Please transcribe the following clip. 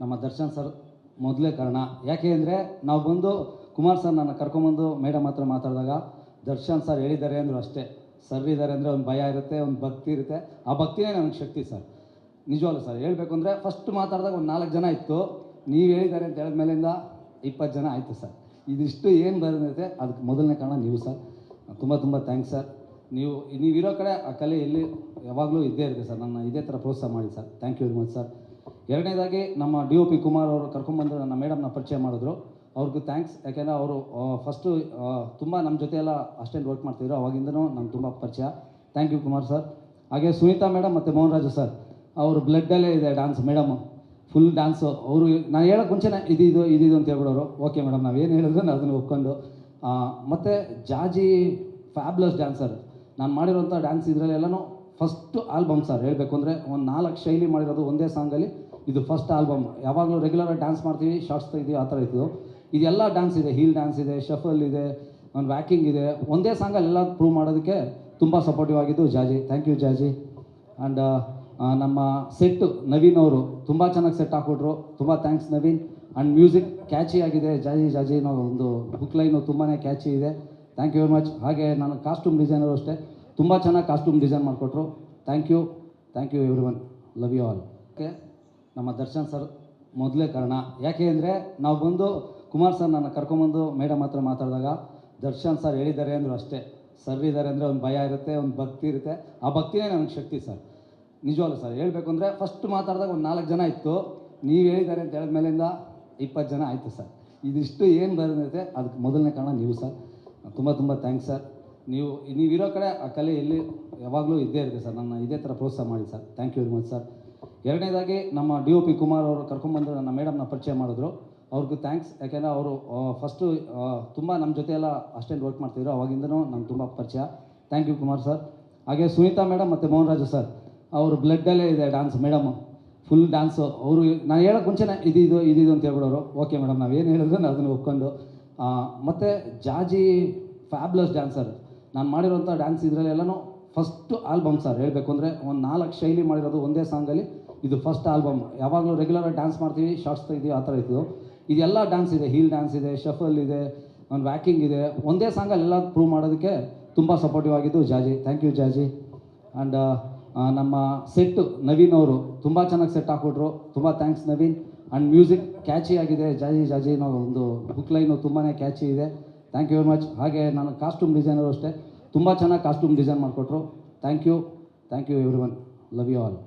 ನಮ್ಮ ದರ್ಶನ್ ಸರ್ ಮೊದಲೇ ಕಾರಣ. ಯಾಕೆ ಅಂದರೆ ನಾವು ಬಂದು ಕುಮಾರ್ ಸರ್ ನನ್ನ ಕರ್ಕೊಂಬಂದು ಮೇಡಮ್ ಹತ್ರ ಮಾತಾಡಿದಾಗ ದರ್ಶನ್ ಸರ್ ಹೇಳಿದ್ದಾರೆ ಅಂದರು ಅಷ್ಟೇ. ಸರ್ ಇದ್ದಾರೆ ಅಂದರೆ ಒಂದು ಭಯ ಇರುತ್ತೆ, ಒಂದು ಭಕ್ತಿ ಇರುತ್ತೆ. ಆ ಭಕ್ತಿನೇ ನನಗೆ ಶಕ್ತಿ ಸರ್. ನಿಜವಾಗ್ಲೂ ಸರ್. ಹೇಳಬೇಕು ಅಂದರೆ ಫಸ್ಟ್ ಮಾತಾಡಿದಾಗ ಒಂದು ನಾಲ್ಕು ಜನ ಇತ್ತು. ನೀವು ಹೇಳಿದ್ದಾರೆ ಅಂತ ಹೇಳಿದ ಮೇಲಿಂದ ಇಪ್ಪತ್ತು ಜನ ಆಯಿತು ಸರ್. ಇದಿಷ್ಟು ಏನು ಬಂದಿರುತ್ತೆ ಅದಕ್ಕೆ ಮೊದಲನೇ ಕಾರಣ ನೀವು ಸರ್. ತುಂಬ ತುಂಬ ಥ್ಯಾಂಕ್ಸ್ ಸರ್. ನೀವು ನೀವಿರೋ ಕಡೆ ಆ ಕಲೆ ಎಲ್ಲಿ ಯಾವಾಗಲೂ ಇದ್ದೇ ಇರುತ್ತೆ ಸರ್. ನನ್ನ ಇದೇ ಥರ ಪ್ರೋತ್ಸಾಹ ಮಾಡಿ sir. Thank you very much sir. ಎರಡನೇದಾಗಿ ನಮ್ಮ ಡಿ ಒ ಪಿ ಕುಮಾರ್ ಅವರು ಕರ್ಕೊಂಬಂದು ನನ್ನ ಮೇಡಮ್ನ ಪರಿಚಯ ಮಾಡಿದ್ರು. ಅವ್ರಿಗೂ ಥ್ಯಾಂಕ್ಸ್ ಯಾಕೆಂದರೆ ಅವರು ಫಸ್ಟು ತುಂಬ ನಮ್ಮ ಜೊತೆ ಎಲ್ಲ ವರ್ಕ್ ಮಾಡ್ತಿದ್ರು. ಅವಾಗಿಂದನೂ ನಂಗೆ ತುಂಬ ಪರಿಚಯ. ಥ್ಯಾಂಕ್ ಯು ಕುಮಾರ್ ಸರ್ ಹಾಗೆ ಸುನೀತಾ ಮೇಡಮ್ ಮತ್ತು ಮೋಹನ್ ಸರ್ ಅವರು ಬ್ಲಡ್ಡಲ್ಲೇ ಇದೆ ಡ್ಯಾನ್ಸ್ ಮೇಡಮ್. ಫುಲ್ ಡ್ಯಾನ್ಸು ಅವರು, ನಾನು ಹೇಳೋಕ್ಕೆ ಮುಂಚೆನೇ ಇದಿದು ಇದಿದು ಅಂತ ಹೇಳ್ಬಿಡೋರು. ಓಕೆ ಮೇಡಮ್ ನಾವೇನು ಹೇಳಿದ್ರು ನಾನು ಅದನ್ನು ಒಪ್ಕೊಂಡು. ಮತ್ತು ಜಾಜಿ ಫ್ಯಾಬ್ಲಸ್ ಡ್ಯಾನ್ಸರ್ ನಾನು ಮಾಡಿರೋಂಥ ಡ್ಯಾನ್ಸ್ ಇದರಲ್ಲೆಲ್ಲನೂ ಫಸ್ಟ್ ಆಲ್ಬಮ್ ಸರ್ ಹೇಳಬೇಕು ಅಂದರೆ ಒಂದು ನಾಲ್ಕು ಶೈಲಿ ಮಾಡಿರೋದು ಒಂದೇ ಸಾಂಗಲ್ಲಿ ಇದು ಫಸ್ಟ್ ಆಲ್ಬಮ್ ಯಾವಾಗಲೂ ರೆಗ್ಯುಲರಾಗಿ ಡ್ಯಾನ್ಸ್ ಮಾಡ್ತೀವಿ ಶಾರ್ಟ್ಸ್ ತೆಗಿತೀವಿ ಆ ಥರ ಇತ್ತು. ಇದೆಲ್ಲ ಡ್ಯಾನ್ಸ್ ಇದೆ ಹೀಲ್ ಡ್ಯಾನ್ಸ್ ಇದೆ ಶಫಲ್ ಇದೆ, ಒಂದು ವ್ಯಾಕಿಂಗ್ ಇದೆ. ಒಂದೇ ಸಾಂಗಲ್ಲಿ ಎಲ್ಲ ಪ್ರೂವ್ ಮಾಡೋದಕ್ಕೆ ತುಂಬ ಸಪೋರ್ಟಿವ್ ಆಗಿದ್ದು Jaji. Thank you Jaji. And ನಮ್ಮ ಸೆಟ್ಟು ನವೀನ್ ಅವರು ತುಂಬ ಚೆನ್ನಾಗಿ ಸೆಟ್ ಹಾಕ್ಕೊಟ್ರು ತುಂಬ thanks Naveen. And music catchy ಆಗಿದೆ. ಜಾಜಿ ಜಾಜಿ ಅನ್ನೋ ಒಂದು ಬುಕ್ ಲೈನು ತುಂಬಾ ಕ್ಯಾಚಿ ಇದೆ. ಥ್ಯಾಂಕ್ ಯು ವೆರಿ ಮಚ್ ಹಾಗೆ ನಾನು ಕಾಸ್ಟ್ಯೂಮ್ ಡಿಸೈನರು ಅಷ್ಟೇ. ತುಂಬ ಚೆನ್ನಾಗಿ ಕಾಸ್ಟ್ಯೂಮ್ ಡಿಸೈನ್ ಮಾಡಿಕೊಟ್ರು. Thank you thank you every one love you all okay Darshan sir ಮೊದಲೇ ಕಾರಣ. ಯಾಕೆ ಅಂದರೆ ನಾವು ಬಂದು ಕುಮಾರ್ ಸರ್ ನನ್ನ ಕರ್ಕೊಂಬಂದು ಮೇಡಮ್ ಹತ್ರ ಮಾತಾಡಿದಾಗ ದರ್ಶನ್ ಸರ್ ಹೇಳಿದ್ದಾರೆ ಅಂದರು ಅಷ್ಟೇ. ಸರ್ ಇದ್ದಾರೆ ಅಂದರೆ ಒಂದು ಭಯ ಇರುತ್ತೆ ಒಂದು ಭಕ್ತಿ ಇರುತ್ತೆ. ಆ ಭಕ್ತಿನೇ ನನಗೆ ಶಕ್ತಿ ಸರ್. ನಿಜವಾಗ್ಲೂ ಸರ್. ಹೇಳಬೇಕು ಅಂದರೆ ಫಸ್ಟ್ ಮಾತಾಡಿದಾಗ ಒಂದು ನಾಲ್ಕು ಜನ ಇತ್ತು. ನೀವು ಹೇಳಿದ್ದಾರೆ ಅಂತ ಹೇಳಿದ ಮೇಲಿಂದ ಇಪ್ಪತ್ತು ಜನ ಆಯಿತು ಸರ್. ಇದಿಷ್ಟು ಏನು ಬಂದಿರುತ್ತೆ ಅದಕ್ಕೆ ಮೊದಲನೇ ಕಾರಣ ನೀವು ಸರ್. ತುಂಬ ತುಂಬ ಥ್ಯಾಂಕ್ಸ್ ಸರ್. ನೀವು ನೀವಿರೋ ಕಡೆ ಆ ಕಲೆ ಎಲ್ಲಿ ಯಾವಾಗಲೂ ಇದ್ದೇ ಇರುತ್ತೆ ಸರ್. ನನ್ನ ಇದೇ ಥರ ಪ್ರೋತ್ಸಾಹ ಮಾಡಿ sir. Thank you very much sir. ಎರಡನೇದಾಗಿ ನಮ್ಮ ಡಿ ಒ ಪಿ ಕುಮಾರ್ ಅವರು ಕರ್ಕೊಂಬಂದು ನನ್ನ ಮೇಡಮ್ನ ಪರಿಚಯ ಮಾಡಿದ್ರು. ಅವ್ರಿಗೂ ಥ್ಯಾಂಕ್ಸ್ ಯಾಕೆಂದರೆ ಅವರು ಫಸ್ಟು ತುಂಬ ನಮ್ಮ ಜೊತೆ ಎಲ್ಲ ಅಷ್ಟೇನು ವರ್ಕ್ ಮಾಡ್ತಿದ್ರು. ಅವಾಗಿಂದನೂ ನಂಗೆ ತುಂಬ ಪರಿಚಯ. ಥ್ಯಾಂಕ್ ಯು ಕುಮಾರ್ ಸರ್ ಹಾಗೆ ಸುನೀತಾ ಮೇಡಮ್ ಮತ್ತು ಮೋಹನ್ ರಾಜು ಸರ್ ಅವರು ಬ್ಲಡ್ಡಲ್ಲೇ ಇದೆ ಡ್ಯಾನ್ಸ್ ಮೇಡಮ್. ಫುಲ್ ಡ್ಯಾನ್ಸು ಅವರು, ನಾನು ಹೇಳೋಕೆ ಮುಂಚೆನೇ ಇದಿದು ಇದಿದು ಅಂತ ಹೇಳ್ಬಿಡೋರು. ಓಕೆ ಮೇಡಮ್ ಏನು ಹೇಳಿದ್ರು ನಾನು ಅದನ್ನು ಒಪ್ಕೊಂಡು. ಮತ್ತು ಜಾಜಿ ಫ್ಯಾಬ್ಲಸ್ ಡ್ಯಾನ್ಸರ್ ನಾನು ಮಾಡಿರೋಂಥ ಡ್ಯಾನ್ಸ್ ಇದರಲ್ಲೆಲ್ಲನೂ ಫಸ್ಟ್ ಆಲ್ಬಮ್ ಸರ್ ಹೇಳಬೇಕು ಅಂದರೆ ಒಂದು ನಾಲ್ಕು ಶೈಲಿ ಮಾಡಿರೋದು ಒಂದೇ ಸಾಂಗಲ್ಲಿ ಇದು ಫಸ್ಟ್ ಆಲ್ಬಮ್ ಯಾವಾಗಲೂ ರೆಗ್ಯುಲರಾಗಿ ಡ್ಯಾನ್ಸ್ ಮಾಡ್ತೀವಿ ಶಾರ್ಟ್ಸ್ ತೆಗಿತೀವಿ ಆ ಥರ ಇತ್ತು. ಇದೆಲ್ಲ ಡ್ಯಾನ್ಸ್ ಇದೆ ಹೀಲ್ ಡ್ಯಾನ್ಸ್ ಇದೆ ಶಫಲ್ ಇದೆ, ಒಂದು ವ್ಯಾಕಿಂಗ್ ಇದೆ. ಒಂದೇ ಸಾಂಗಲ್ಲಿ ಎಲ್ಲ ಪ್ರೂವ್ ಮಾಡೋದಕ್ಕೆ ತುಂಬ ಸಪೋರ್ಟಿವ್ ಆಗಿದ್ದು Jaaji. Thank you Jaaji. And ನಮ್ಮ ಸೆಟ್ಟು ನವೀನ್ ಅವರು ತುಂಬ ಚೆನ್ನಾಗಿ ಸೆಟ್ ಹಾಕ್ಕೊಟ್ರು ತುಂಬ thanks Naveen. And music catchy ಆಗಿದೆ. ಜಾಜಿ ಜಾಜಿ ಅನ್ನೋ ಒಂದು ಬುಕ್ ಲೈನು ತುಂಬಾ ಕ್ಯಾಚಿ ಇದೆ. ಥ್ಯಾಂಕ್ ಯು ವೆರಿ ಮಚ್ ಹಾಗೆ ನಾನು ಕಾಸ್ಟ್ಯೂಮ್ ಡಿಸೈನರು ಅಷ್ಟೇ. ತುಂಬ ಚೆನ್ನಾಗಿ ಕಾಸ್ಟ್ಯೂಮ್ ಡಿಸೈನ್ ಮಾಡಿಕೊಟ್ರು. Thank you thank you everyone love you all